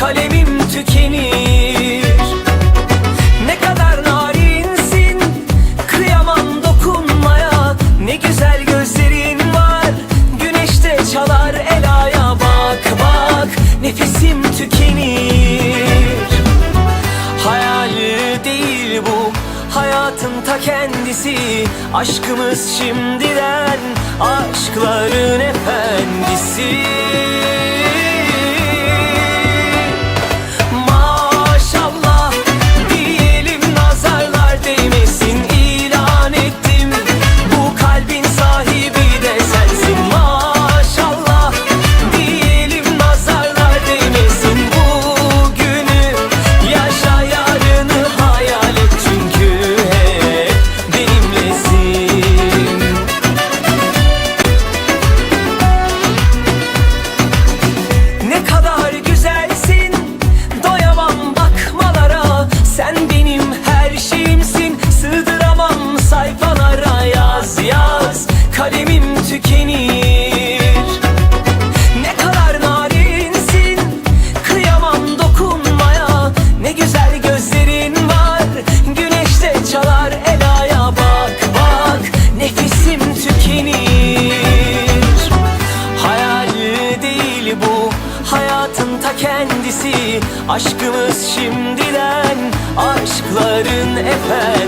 kalemim tükenir. Ne kadar narinsin kıyamam dokunmaya. Ne güzel gözlerin var güneşte çalar el aya. Bak bak nefesim tükenir. Hayal değil bu hayatın ta kendisi. Aşkımız şimdiden aşkların efendisi kalemim tükenir. Ne kadar narinsin Kıyamam dokunmaya. Ne güzel gözlerin var Güneşte çalar elaya Bak bak. Nefesim tükenir. Hayal değil bu hayatın ta kendisi. Aşkımız şimdiden aşkların efendisi